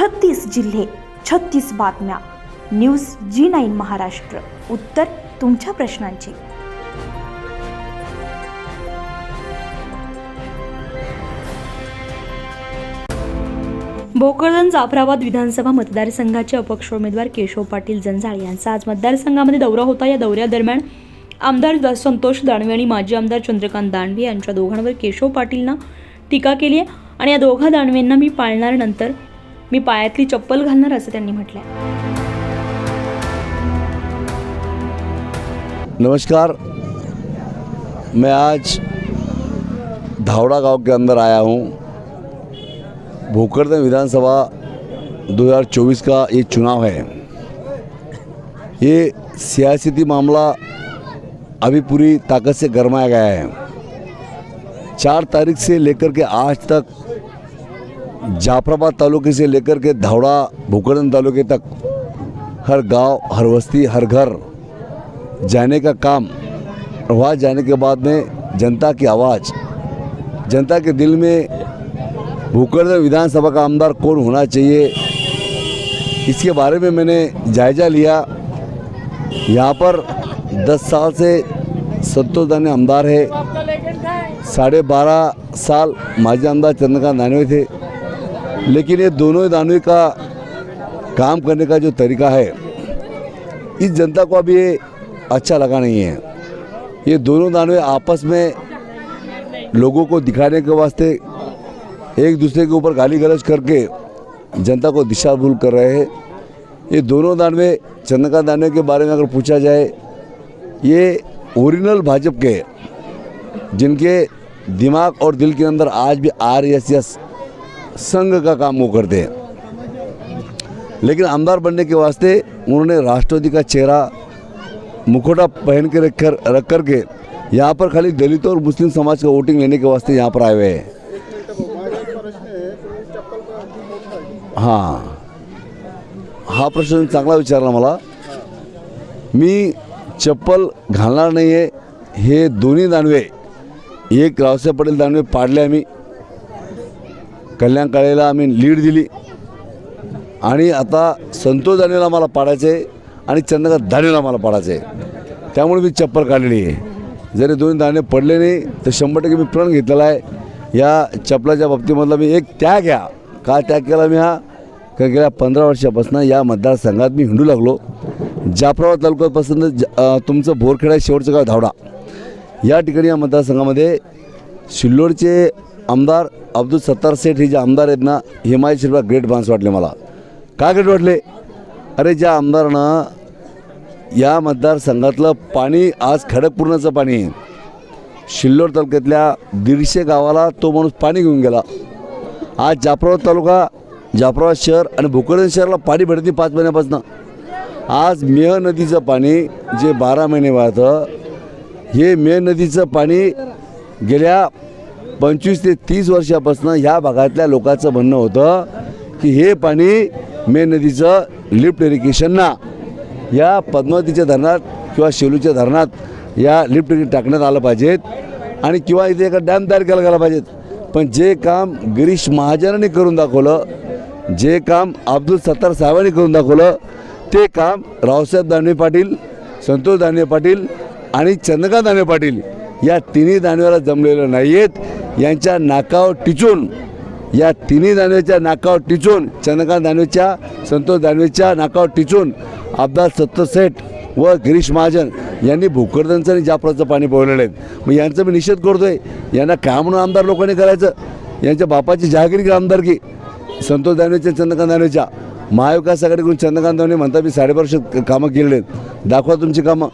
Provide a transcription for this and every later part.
छत्तीस जिल्हे छत्तीस बातम्या. News G nine Maharashtra. उत्तर तुमच्या प्रश्नांची. भोकरदन जाफराबाद विधानसभा मतदारसंघाचे अपक्ष उमेदवार केशव पाटील जंजाळ यांचा आज मतदारसंघामध्ये दौरा होता. या दौऱ्यादरम्यान आमदार संतोष दानवे आणि माजी आमदार चंद्रकांत दानवे यांच्या दोघांवर केशव पाटीलनं टीका केली आहे. आणि या दोघा दानवेंना मी पाळणार नंतर मी पायातली चप्पल घालणार असं त्यांनी नमस्कार. मैं आज धावड़ा गाँव के अंदर आया हूँ। भोकरदन विधानसभा 2024 का ये चुनाव है। ये सियासती मामला अभी पूरी ताकत से गरमाया गया है। चार तारीख से लेकर के आज तक जाफराबाद तालुके से लेकर के धावड़ा भोकरदन तालुके तक हर गाँव, हर बस्ती, हर घर जाने का काम वहाँ जाने के बाद में जनता की आवाज़, जनता के दिल में भूकरदन विधानसभा का आमदार कौन होना चाहिए? इसके बारे में मैंने जायज़ा लिया। यहाँ पर 10 साल से संतोष दाने आमदार है। साढ़े बारह साल माजी आमदार चंद्रकांत दानवे थे। लेकिन ये दोनों दानवे का काम करने का जो तरीका है, इस जनता को अभी ये अच्छा लगा नहीं है। ये दोनों दानवे आपस में लोगों को दिखाने के वास्ते एक दूसरे के ऊपर गाली गलज करके जनता को दिशा भूल कर रहे हैं। ये दोनों दानवे चंद्रकांत दानवे के बारे में अगर पूछा जाए, ये ओरिजिनल भाजपा के, जिनके दिमाग और दिल के अंदर आज भी आर एस एस संघ का काम वो करते हैं। लेकिन आमदार बनने के वास्ते उन्होंने राष्ट्रवादी का चेहरा मुखोटा पहन के रख कर रख कर के यहाँ पर खाली दलितों और मुस्लिम समाज का वोटिंग लेने के वास्ते यहाँ पर आए हुए हैं। हां। हा प्रश्न चांगला विचारला मला। मी चप्पल घालणार नाही आहे हे दोन्ही दानवे एक रावसाहेब पटेल दानवे पाडले आम्ही. कल्याण काळेला आम्ही लीड दिली. आणि आता संतोष दानेला मला पाडायचं आहे आणि चंद्रकांत दानेला मला पाडायचं आहे त्यामुळे मी चप्पल काढलेली आहे. जरी दोन दाणे पडले नाही तर शंभर टक्के मी प्रण घेतलेला आहे. या चपलाच्या बाबतीमधला मी एक त्याग घ्या का त्याग केला मी हा? कारण गेल्या पंधरा वर्षापासून या मतदारसंघात मी हिंडू लागलो. जाफराबाद तालुक्यापासून ज तुमचं बोरखेडा शेवटचं गाव धावडा. या ठिकाणी या मतदारसंघामध्ये सिल्लोडचे आमदार अब्दुल सत्तार सेठ हे जे आमदार आहेत ना हे शिरबा ग्रेट माणस वाटले मला. का ग्रेट वाटले? अरे ज्या आमदारानं या मतदारसंघातलं पाणी आज खडकपूर्णाचं पाणी आहे. तालुक्यातल्या दीडशे गावाला तो माणूस पाणी घेऊन गेला. आज जाफराबाद तालुका जाफराबाद शहर आणि भोकरदन शहराला पाणी भेटते पाच महिन्यापासून. आज मेह नदीचं पाणी जे बारा महिने वाहतं हे मेह नदीचं पाणी गेल्या पंचवीस ते तीस वर्षापासून ह्या भागातल्या लोकांचं म्हणणं होतं की हे पाणी मे नदीचं लिफ्ट इरिगेशन ना. या पद्मावतीच्या धरणात किंवा शेलूच्या धरणात या लिफ्ट इरिगेशन टाकण्यात आलं पाहिजेत आणि किंवा इथे एका डॅम तयार केला गेला पाहिजेत. पण जे काम गिरीश महाजनांनी करून दाखवलं जे काम अब्दुल सत्तार साहेबांनी करून दाखवलं ते काम रावसाहेब दानवे पाटील संतोष दानवे पाटील आणि चंद्रकांत दानवे पाटील या तिन्ही दानवेला जमलेलं नाही आहेत यांच्या नाकावर टिचून या तिन्ही दानवेच्या नाकावर टिचून चंद्रकांत दानवेच्या संतोष दानवेच्या नाकावर टिचून अब्दाल सत्तर व गिरीश महाजन यांनी भोकरदनचं आणि जाफराचं पाणी पोहलेलं आहेत मग यांचं मी निषेध करतोय. यांना काय म्हणून आमदार लोकांनी करायचं? यांच्या बापाची जहागिरी आमदारकी संतोष दानवेच्या चंद्रकांत दानवेच्या. महाविकास आघाडीकडून चंद्रकांत दानवे म्हणतात मी साडेबाराशे कामं केलेले आहेत. दाखवा तुमची कामं.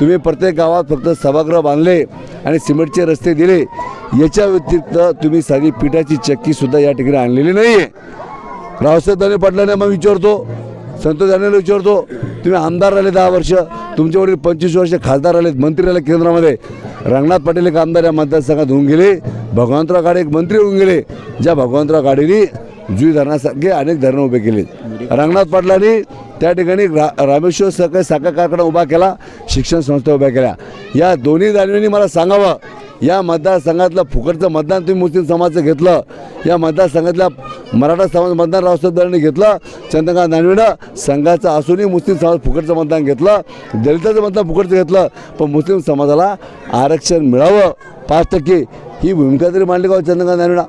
तुम्ही प्रत्येक गावात फक्त सभागृह बांधले आणि सिमेंटचे रस्ते दिले याच्या व्यतिरिक्त तुम्ही साधी पिठाची चक्कीसुद्धा या ठिकाणी आणलेली नाही आहे रावसाहेब दाने पाटलांना मग विचारतो संतोष दानेला विचारतो तुम्ही आमदार राहिले दहा वर्ष तुमचे वडील पंचवीस वर्ष खासदार राहिले मंत्री राहिले केंद्रामध्ये. रंगनाथ पाटील एक आमदार या मतदारसंघात होऊन गेले भगवंतराव गाडे एक मंत्री होऊन गेले. ज्या भगवंतराव गाडेनी जुई धरणासारखे अनेक धरणं उभे केले रंगनाथ पाटलांनी त्या ठिकाणी रा रामेश्वर सहकारी साखर कारखाना उभा केला शिक्षण संस्था उभ्या केल्या. या दोन्ही दानवेंनी मला सांगावं या मतदारसंघातलं फुकटचं मतदान तुम्ही मुस्लिम समाजाचं घेतलं या मतदारसंघातल्या मराठा समाज मतदान रावसाहेब घेतलं चंद्रकांत दानवेनं संघाचं असूनही मुस्लिम समाज फुकटचं मतदान घेतलं दलिताचं मतदान फुकटचं घेतलं पण मुस्लिम समाजाला आरक्षण मिळावं पाच टक्के. ही भूमिका तरी मांडली का हो चंद्रकांत दानवेला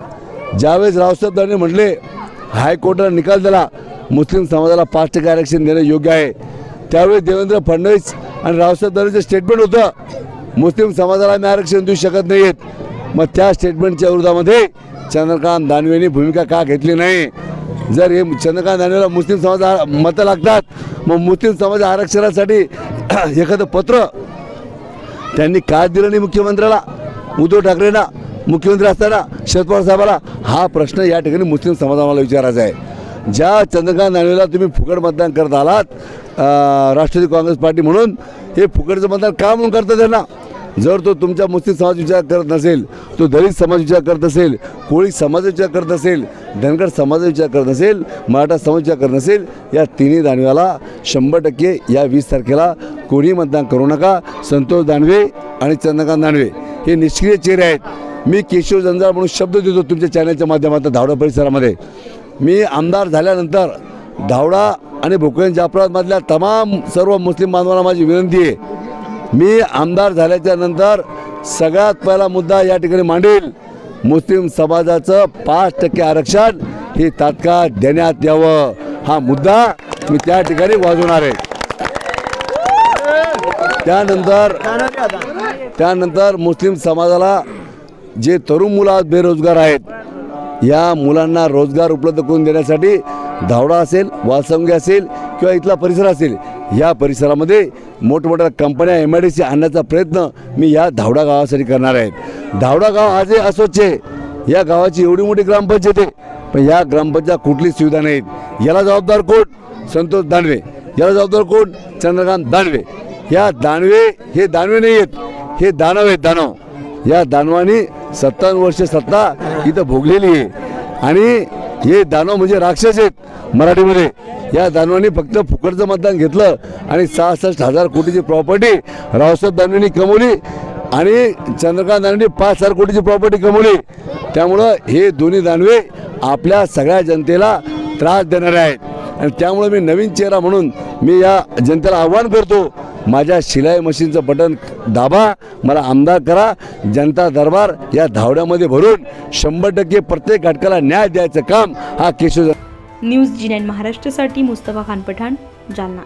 ज्यावेळेस रावसाहेब दानवे म्हटले हायकोर्टाला निकाल दिला मुस्लिम समाजाला पाच टक्के आरक्षण देणं योग्य आहे. त्यावेळी देवेंद्र फडणवीस आणि रावसाहेब दानवेचं स्टेटमेंट होतं मुस्लिम समाजाला आम्ही आरक्षण देऊ शकत नाहीत मग त्या स्टेटमेंटच्या विरोधामध्ये चंद्रकांत दानवेंनी भूमिका का घेतली नाही? जर हे चंद्रकांत दानवेला मुस्लिम समाज मतं लागतात मग मुस्लिम समाज आरक्षणासाठी एखादं पत्र त्यांनी काय दिलं नाही मुख्यमंत्र्याला? उद्धव ठाकरेंना? मुख्यमंत्री असताना शरद पवार साहेबाला हा प्रश्न या ठिकाणी मुस्लिम समाजाला विचारायचा आहे. ज्या चंद्रकांत दानवेला तुम्ही फुकट मतदान करत आलात राष्ट्रवादी काँग्रेस पार्टी म्हणून हे फुकटचं मतदान का म्हणून करतं त्यांना? जर तो तुमच्या मुस्लिम समाज विचार करत नसेल तो दलित समाज विचार करत असेल कोळी समाज विचार करत असेल धनगर समाज विचार करत नसेल मराठा समाज विचार करत नसेल या तिन्ही दानव्याला शंभर टक्के या वीस तारखेला कोणी मतदान करू नका. संतोष दानवे आणि चंद्रकांत दानवे हे निष्क्रिय चेहरे आहेत. मी केशव जंजाळ म्हणून शब्द देतो तुमच्या चॅनलच्या माध्यमातून धावडा परिसरामध्ये. मी आमदार झाल्यानंतर धावडा आणि भोकरन जाफराबादमधल्या तमाम सर्व मुस्लिम बांधवांना माझी विनंती आहे. मी आमदार झाल्याच्यानंतर सगळ्यात पहिला मुद्दा या ठिकाणी मांडेल. मुस्लिम समाजाचं पाच टक्के आरक्षण हे तात्काळ देण्यात यावं. हा मुद्दा मी त्या ठिकाणी वाजवणार आहे. त्यानंतर त्यानंतर मुस्लिम समाजाला जे तरुण मुलं आज बेरोजगार आहेत या मुलांना रोजगार उपलब्ध करून देण्यासाठी धावडा असेल वालसंगे असेल किंवा इथला परिसर असेल या परिसरामध्ये मोठमोठ्या कंपन्या एम आय डी सी आणण्याचा प्रयत्न मी या धावडा गावासाठी करणार आहे. धावडा गाव आजही अस्वच्छ आहे. या गावाची एवढी मोठी ग्रामपंचायत आहे. पण या ग्रामपंचायत कुठलीच सुविधा नाहीत. याला जबाबदार कोण? संतोष दानवे. याला जबाबदार कोण? चंद्रकांत दानवे. या दानवे हे दानवे नाही आहेत हे दानव आहेत दानव. या दानवानी सत्तावन्न वर्ष सत्ता इथं भोगलेली आहे. आणि हे दानव म्हणजे राक्षस आहेत मराठीमध्ये. या दानवानी फक्त फुकटचं मतदान घेतलं आणि सहासष्ट हजार कोटीची प्रॉपर्टी रावसाहेब दानवेंनी कमवली आणि चंद्रकांत दानवेंनी पाच हजार कोटीची प्रॉपर्टी कमवली. त्यामुळं हे दोन्ही दानवे आपल्या सगळ्या जनतेला त्रास देणारे आहेत. आणि त्यामुळं मी नवीन चेहरा म्हणून मी या जनतेला आव्हान करतो. माझ्या शिलाई मशीनचं बटन दाबा मला आमदार करा जनता दरबार या धावड्यामध्ये भरून शंभर टक्के प्रत्येक घटकाला न्याय द्यायचं काम हा केशव न्यूज जी नाईन महाराष्ट्रासाठी मुस्तफा खान पठाण जालना.